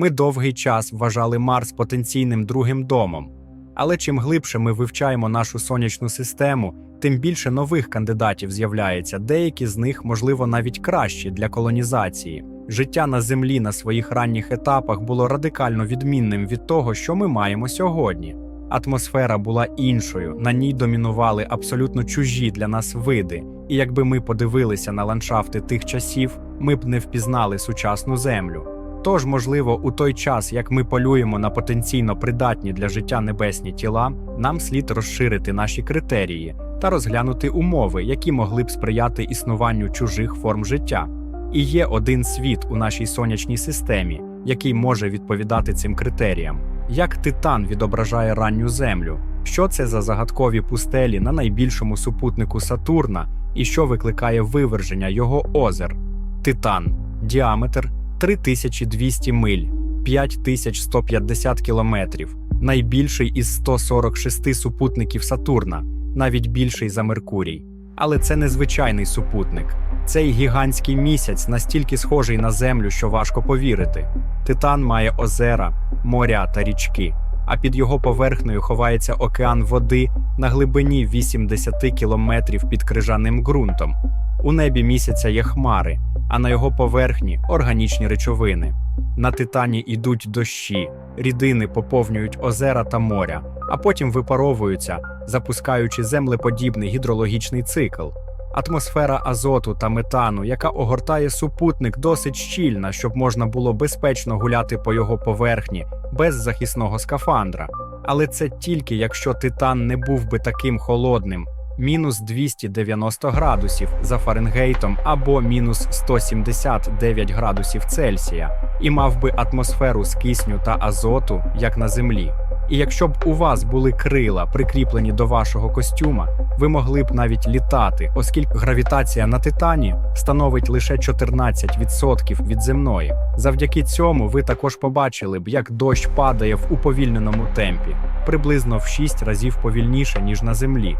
Ми довгий час вважали Марс потенційним другим домом. Але чим глибше ми вивчаємо нашу сонячну систему, тим більше нових кандидатів з'являється, деякі з них, можливо, навіть кращі для колонізації. Життя на Землі на своїх ранніх етапах було радикально відмінним від того, що ми маємо сьогодні. Атмосфера була іншою, на ній домінували абсолютно чужі для нас види, і якби ми подивилися на ландшафти тих часів, ми б не впізнали сучасну землю. Тож, можливо, у той час, як ми полюємо на потенційно придатні для життя небесні тіла, нам слід розширити наші критерії та розглянути умови, які могли б сприяти існуванню чужих форм життя. І є один світ у нашій сонячній системі, який може відповідати цим критеріям. Як Титан відображає ранню Землю? Що це за загадкові пустелі на найбільшому супутнику Сатурна і що викликає виверження його озер? Титан діаметр 3200 миль, 5150 кілометрів, найбільший із 146 супутників Сатурна, навіть більший за Меркурій. Але це не звичайний супутник. Цей гігантський місяць настільки схожий на Землю, що важко повірити. Титан має озера, моря та річки, а під його поверхнею ховається океан води на глибині 80 кілометрів під крижаним ґрунтом. У небі місяця є хмари, а на його поверхні органічні речовини. На титані йдуть дощі, рідини поповнюють озера та моря, а потім випаровуються, запускаючи землеподібний гідрологічний цикл. Атмосфера азоту та метану, яка огортає супутник, досить щільна, щоб можна було безпечно гуляти по його поверхні без захисного скафандра. Але це тільки якщо титан не був би таким холодним мінус 290 градусів за Фаренгейтом або мінус 179 градусів Цельсія, і мав би атмосферу з кисню та азоту, як на землі. І якщо б у вас були крила, прикріплені до вашого костюма, ви могли б навіть літати, оскільки гравітація на титані становить лише 14% від земної. Завдяки цьому ви також побачили б, як дощ падає в уповільненому темпі, приблизно в 6 разів повільніше ніж на землі.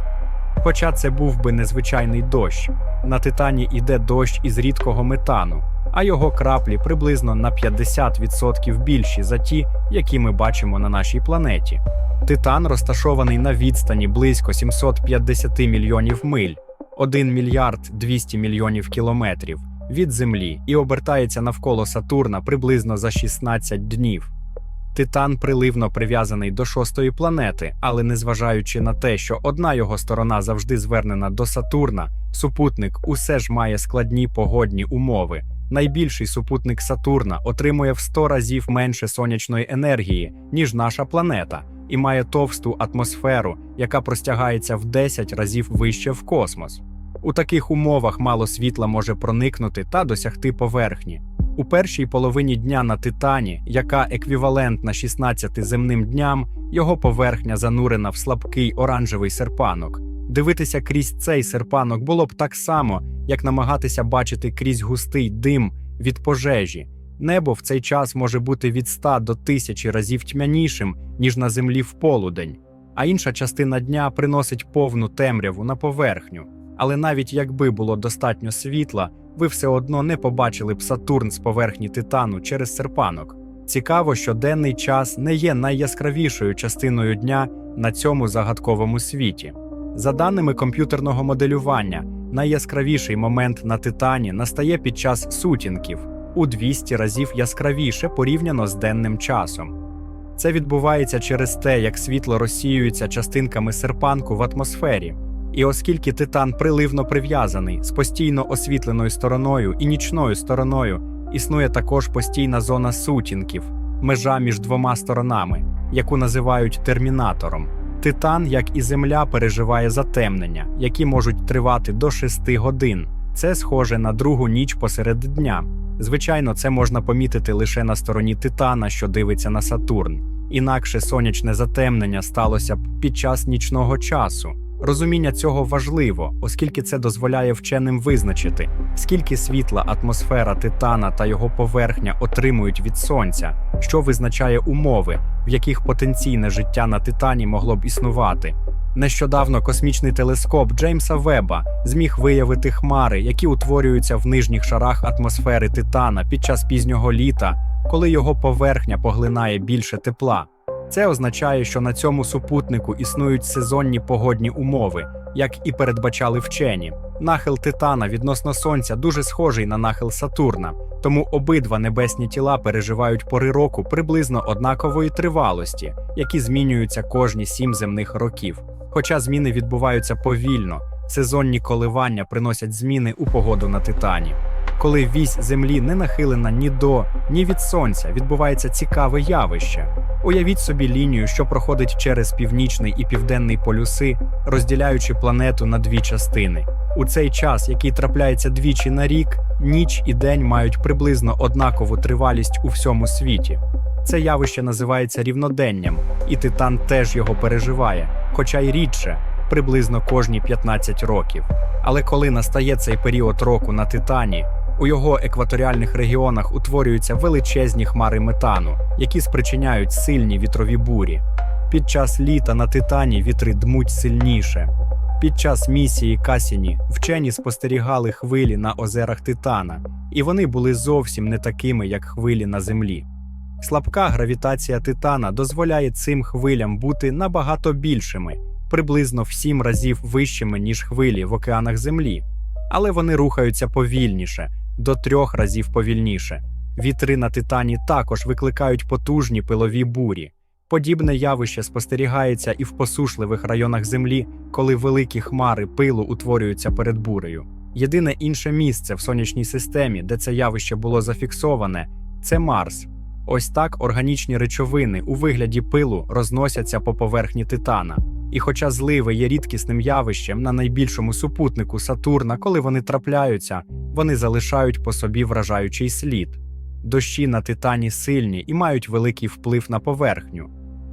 Хоча це був би незвичайний дощ. На титані йде дощ із рідкого метану, а його краплі приблизно на 50% більші за ті, які ми бачимо на нашій планеті. Титан розташований на відстані близько 750 мільйонів миль, 1 мільярд 200 мільйонів кілометрів від Землі і обертається навколо Сатурна приблизно за 16 днів. Титан приливно прив'язаний до шостої планети, але незважаючи на те, що одна його сторона завжди звернена до Сатурна, супутник усе ж має складні погодні умови. Найбільший супутник Сатурна отримує в 100 разів менше сонячної енергії, ніж наша планета, і має товсту атмосферу, яка простягається в 10 разів вище в космос. У таких умовах мало світла може проникнути та досягти поверхні. У першій половині дня на Титані, яка еквівалентна 16 земним дням, його поверхня занурена в слабкий оранжевий серпанок. Дивитися крізь цей серпанок було б так само, як намагатися бачити крізь густий дим від пожежі. Небо в цей час може бути від 100 до 1000 разів тьмянішим, ніж на землі в полудень, а інша частина дня приносить повну темряву на поверхню. Але навіть якби було достатньо світла, ви все одно не побачили б Сатурн з поверхні Титану через серпанок. Цікаво, що денний час не є найяскравішою частиною дня на цьому загадковому світі. За даними комп'ютерного моделювання, найяскравіший момент на Титані настає під час сутінків у 200 разів яскравіше порівняно з денним часом. Це відбувається через те, як світло розсіюється частинками серпанку в атмосфері. І оскільки титан приливно прив'язаний з постійно освітленою стороною і нічною стороною, існує також постійна зона сутінків, межа між двома сторонами, яку називають термінатором. Титан, як і Земля, переживає затемнення, які можуть тривати до 6 годин. Це схоже на другу ніч посеред дня. Звичайно, це можна помітити лише на стороні Титана, що дивиться на Сатурн. Інакше сонячне затемнення сталося б під час нічного часу. Розуміння цього важливо, оскільки це дозволяє вченим визначити, скільки світла атмосфера Титана та його поверхня отримують від сонця, що визначає умови, в яких потенційне життя на Титані могло б існувати. Нещодавно космічний телескоп Джеймса Веба зміг виявити хмари, які утворюються в нижніх шарах атмосфери Титана під час пізнього літа, коли його поверхня поглинає більше тепла. Це означає, що на цьому супутнику існують сезонні погодні умови, як і передбачали вчені. Нахил Титана відносно Сонця дуже схожий на нахил Сатурна, тому обидва небесні тіла переживають пори року приблизно однакової тривалості, які змінюються кожні сім земних років. Хоча зміни відбуваються повільно, сезонні коливання приносять зміни у погоду на Титані. Коли вісь Землі не нахилена ні до, ні від сонця, відбувається цікаве явище. Уявіть собі лінію, що проходить через північний і південний полюси, розділяючи планету на дві частини. У цей час, який трапляється двічі на рік, ніч і день мають приблизно однакову тривалість у всьому світі. Це явище називається рівноденням, і Титан теж його переживає, хоча й рідше, приблизно кожні 15 років. Але коли настає цей період року на Титані, у його екваторіальних регіонах утворюються величезні хмари метану, які спричиняють сильні вітрові бурі. Під час літа на Титані вітри дмуть сильніше. Під час місії Касіні вчені спостерігали хвилі на озерах Титана, і вони були зовсім не такими, як хвилі на землі. Слабка гравітація Титана дозволяє цим хвилям бути набагато більшими, приблизно в сім разів вищими, ніж хвилі в океанах Землі, але вони рухаються повільніше, до трьох разів повільніше. Вітри на Титані також викликають потужні пилові бурі. Подібне явище спостерігається і в посушливих районах Землі, коли великі хмари пилу утворюються перед бурею. Єдине інше місце в сонячній системі, де це явище було зафіксоване, це Марс. Ось так органічні речовини у вигляді пилу розносяться по поверхні Титана. І хоча зливи є рідкісним явищем на найбільшому супутнику Сатурна, коли вони трапляються, вони залишають по собі вражаючий слід. Дощі на Титані сильні і мають великий вплив на поверхню.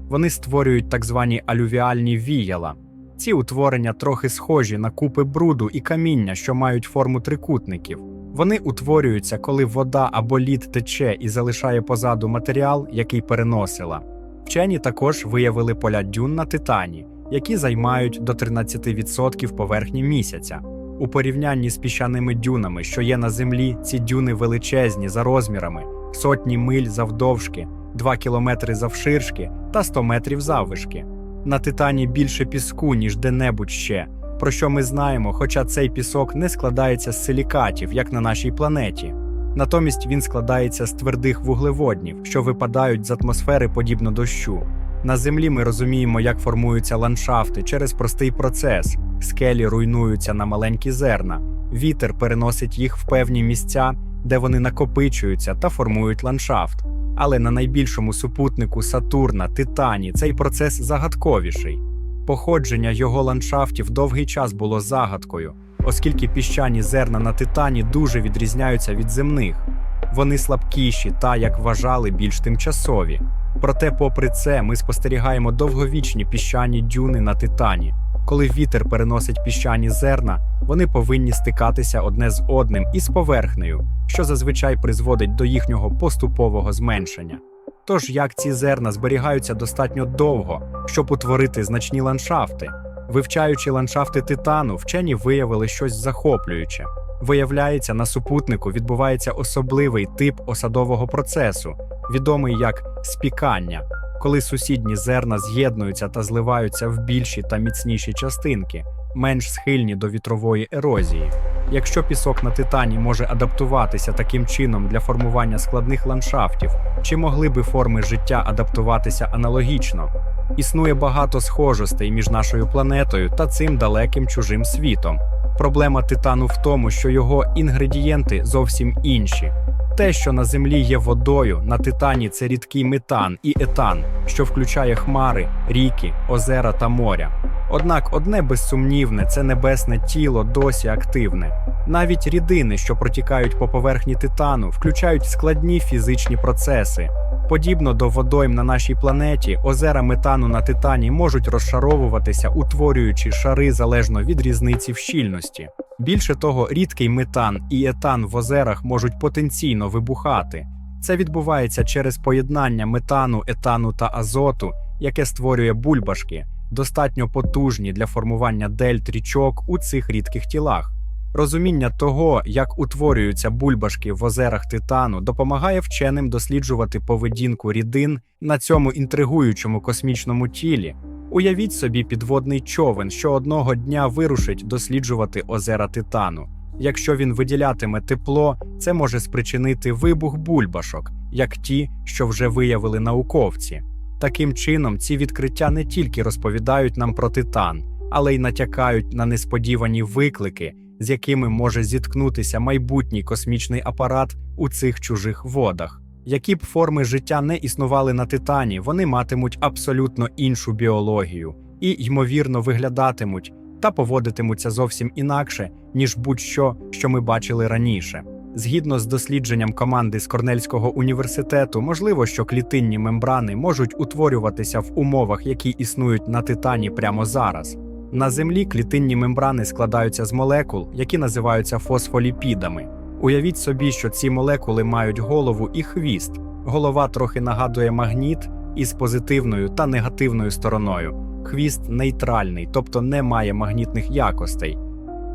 Вони створюють так звані алювіальні віяла. Ці утворення трохи схожі на купи бруду і каміння, що мають форму трикутників. Вони утворюються, коли вода або лід тече і залишає позаду матеріал, який переносила. Вчені також виявили поля дюн на Титані, які займають до 13% поверхні місяця. У порівнянні з піщаними дюнами, що є на землі, ці дюни величезні за розмірами, сотні миль завдовжки, 2 кілометри завширшки та 100 метрів заввишки. На Титані більше піску, ніж де-небудь ще, про що ми знаємо, хоча цей пісок не складається з силікатів, як на нашій планеті. Натомість він складається з твердих вуглеводнів, що випадають з атмосфери подібно дощу. На землі ми розуміємо, як формуються ландшафти через простий процес. Скелі руйнуються на маленькі зерна, вітер переносить їх в певні місця, де вони накопичуються та формують ландшафт. Але на найбільшому супутнику Сатурна, Титані, цей процес загадковіший. Походження його ландшафтів довгий час було загадкою, оскільки піщані зерна на Титані дуже відрізняються від земних. Вони слабкіші та, як вважали, більш тимчасові. Проте, попри це, ми спостерігаємо довговічні піщані дюни на Титані. Коли вітер переносить піщані зерна, вони повинні стикатися одне з одним і з поверхнею, що зазвичай призводить до їхнього поступового зменшення. Тож як ці зерна зберігаються достатньо довго, щоб утворити значні ландшафти. Вивчаючи ландшафти Титану, вчені виявили щось захоплююче. Виявляється, на супутнику відбувається особливий тип осадового процесу, відомий як спікання, коли сусідні зерна з'єднуються та зливаються в більші та міцніші частинки, менш схильні до вітрової ерозії. Якщо пісок на Титані може адаптуватися таким чином для формування складних ландшафтів, чи могли би форми життя адаптуватися аналогічно? Існує багато схожостей між нашою планетою та цим далеким чужим світом. Проблема титану в тому, що його інгредієнти зовсім інші. Те, що на землі є водою, на титані це рідкий метан і етан, що включає хмари, ріки, озера та моря. Однак одне безсумнівне це небесне тіло досі активне. Навіть рідини, що протікають по поверхні титану, включають складні фізичні процеси. Подібно до водойм на нашій планеті, озера метану на титані можуть розшаровуватися, утворюючи шари залежно від різниці в щільності. Більше того, рідкий метан і етан в озерах можуть потенційно вибухати. Це відбувається через поєднання метану, етану та азоту, яке створює бульбашки, достатньо потужні для формування дельт річок у цих рідких тілах. Розуміння того, як утворюються бульбашки в озерах титану, допомагає вченим досліджувати поведінку рідин на цьому інтригуючому космічному тілі. Уявіть собі підводний човен, що одного дня вирушить досліджувати озера титану. Якщо він виділятиме тепло, це може спричинити вибух бульбашок, як ті, що вже виявили науковці. Таким чином, ці відкриття не тільки розповідають нам про титан, але й натякають на несподівані виклики, з якими може зіткнутися майбутній космічний апарат у цих чужих водах. Які б форми життя не існували на титані, вони матимуть абсолютно іншу біологію і, ймовірно, виглядатимуть та поводитимуться зовсім інакше, ніж будь-що, що ми бачили раніше. Згідно з дослідженням команди з Корнельського університету, можливо, що клітинні мембрани можуть утворюватися в умовах, які існують на титані прямо зараз. На Землі клітинні мембрани складаються з молекул, які називаються фосфоліпідами. Уявіть собі, що ці молекули мають голову і хвіст. Голова трохи нагадує магніт із позитивною та негативною стороною. Хвіст нейтральний, тобто не має магнітних якостей.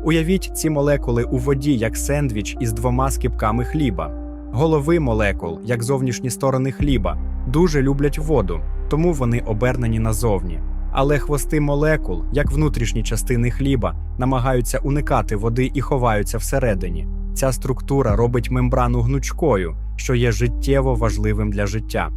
Уявіть ці молекули у воді як сендвіч із двома скипками хліба. Голови молекул, як зовнішні сторони хліба, дуже люблять воду, тому вони обернені назовні. Але хвости молекул, як внутрішні частини хліба, намагаються уникати води і ховаються всередині. Ця структура робить мембрану гнучкою, що є життєво важливим для життя.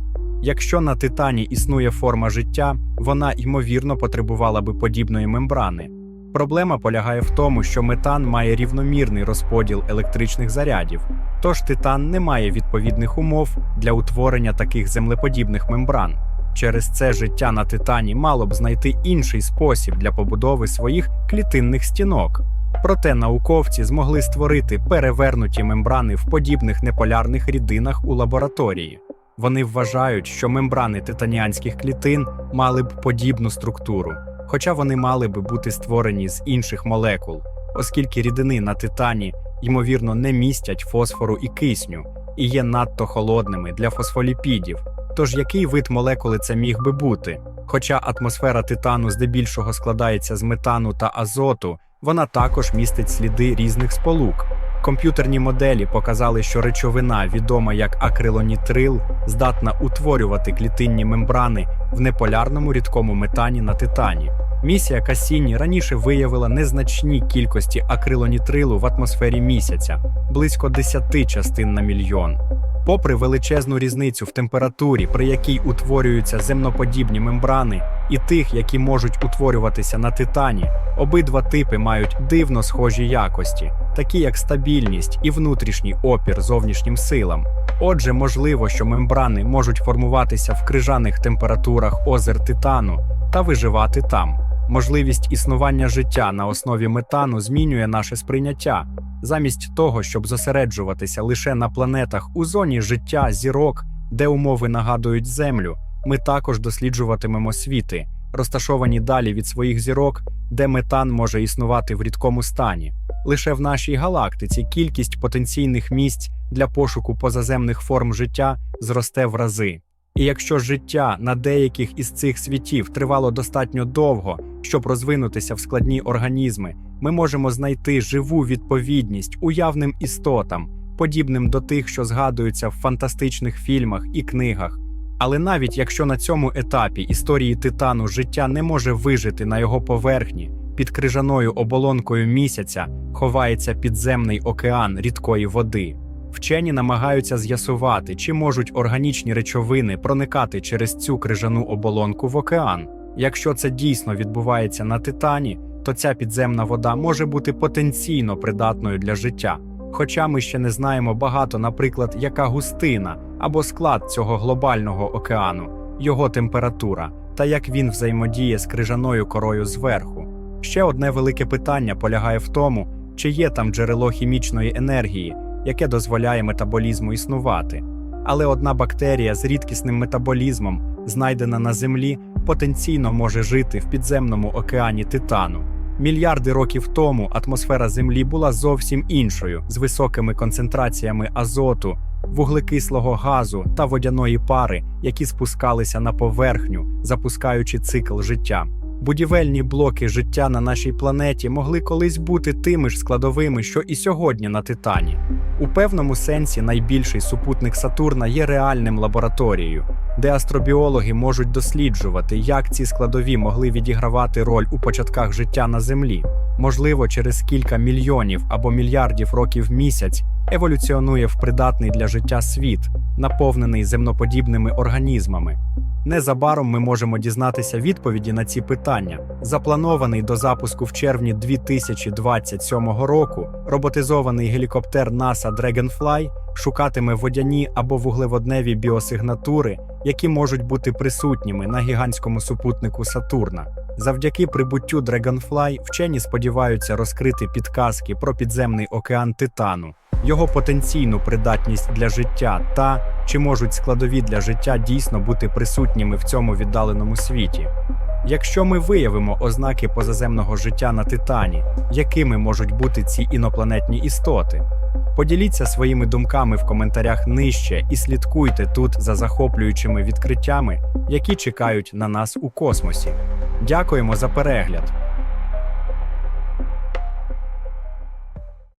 Якщо на титані існує форма життя, вона ймовірно потребувала би подібної мембрани. Проблема полягає в тому, що метан має рівномірний розподіл електричних зарядів, тож титан не має відповідних умов для утворення таких землеподібних мембран. Через це життя на титані мало б знайти інший спосіб для побудови своїх клітинних стінок. Проте науковці змогли створити перевернуті мембрани в подібних неполярних рідинах у лабораторії. Вони вважають, що мембрани титаніанських клітин мали б подібну структуру, хоча вони мали би бути створені з інших молекул, оскільки рідини на титані, ймовірно, не містять фосфору і кисню і є надто холодними для фосфоліпідів. Тож який вид молекули це міг би бути? Хоча атмосфера титану здебільшого складається з метану та азоту, вона також містить сліди різних сполук. Комп'ютерні моделі показали, що речовина, відома як акрилонітрил, здатна утворювати клітинні мембрани в неполярному рідкому метані на титані. Місія Кассіні раніше виявила незначні кількості акрилонітрилу в атмосфері місяця близько 10 частин на мільйон. Попри величезну різницю в температурі, при якій утворюються земноподібні мембрани, і тих, які можуть утворюватися на титані, обидва типи мають дивно схожі якості, такі як стабільність і внутрішній опір зовнішнім силам. Отже, можливо, що мембрани можуть формуватися в крижаних температурах озер титану та виживати там. Можливість існування життя на основі метану змінює наше сприйняття. Замість того, щоб зосереджуватися лише на планетах у зоні життя зірок, де умови нагадують Землю, ми також досліджуватимемо світи, розташовані далі від своїх зірок, де метан може існувати в рідкому стані. Лише в нашій галактиці кількість потенційних місць для пошуку позаземних форм життя зросте в рази. І якщо життя на деяких із цих світів тривало достатньо довго, щоб розвинутися в складні організми, ми можемо знайти живу відповідність уявним істотам, подібним до тих, що згадуються в фантастичних фільмах і книгах. Але навіть якщо на цьому етапі історії титану життя не може вижити на його поверхні, під крижаною оболонкою місяця ховається підземний океан рідкої води. Вчені намагаються з'ясувати, чи можуть органічні речовини проникати через цю крижану оболонку в океан. Якщо це дійсно відбувається на титані, то ця підземна вода може бути потенційно придатною для життя. Хоча ми ще не знаємо багато, наприклад, яка густина або склад цього глобального океану, його температура та як він взаємодіє з крижаною корою зверху. Ще одне велике питання полягає в тому, чи є там джерело хімічної енергії, яке дозволяє метаболізму існувати. Але одна бактерія з рідкісним метаболізмом, знайдена на Землі, потенційно може жити в підземному океані титану. Мільярди років тому атмосфера Землі була зовсім іншою, з високими концентраціями азоту, вуглекислого газу та водяної пари, які спускалися на поверхню, запускаючи цикл життя. Будівельні блоки життя на нашій планеті могли колись бути тими ж складовими, що і сьогодні на Титані. У певному сенсі найбільший супутник Сатурна є реальним лабораторією, де астробіологи можуть досліджувати, як ці складові могли відігравати роль у початках життя на Землі. Можливо, через кілька мільйонів або мільярдів років місяць еволюціонує в придатний для життя світ, наповнений земноподібними організмами. Незабаром ми можемо дізнатися відповіді на ці питання. Запланований до запуску в червні 2027 року роботизований гелікоптер NASA Dragonfly шукатиме водяні або вуглеводневі біосигнатури, які можуть бути присутніми на гігантському супутнику Сатурна. Завдяки прибуттю Dragonfly вчені сподіваються розкрити підказки про підземний океан Титану, його потенційну придатність для життя та чи можуть складові для життя дійсно бути присутніми в цьому віддаленому світі. Якщо ми виявимо ознаки позаземного життя на Титані, якими можуть бути ці інопланетні істоти? Поділіться своїми думками в коментарях нижче і слідкуйте тут за захоплюючими відкриттями, які чекають на нас у космосі. Дякуємо за перегляд!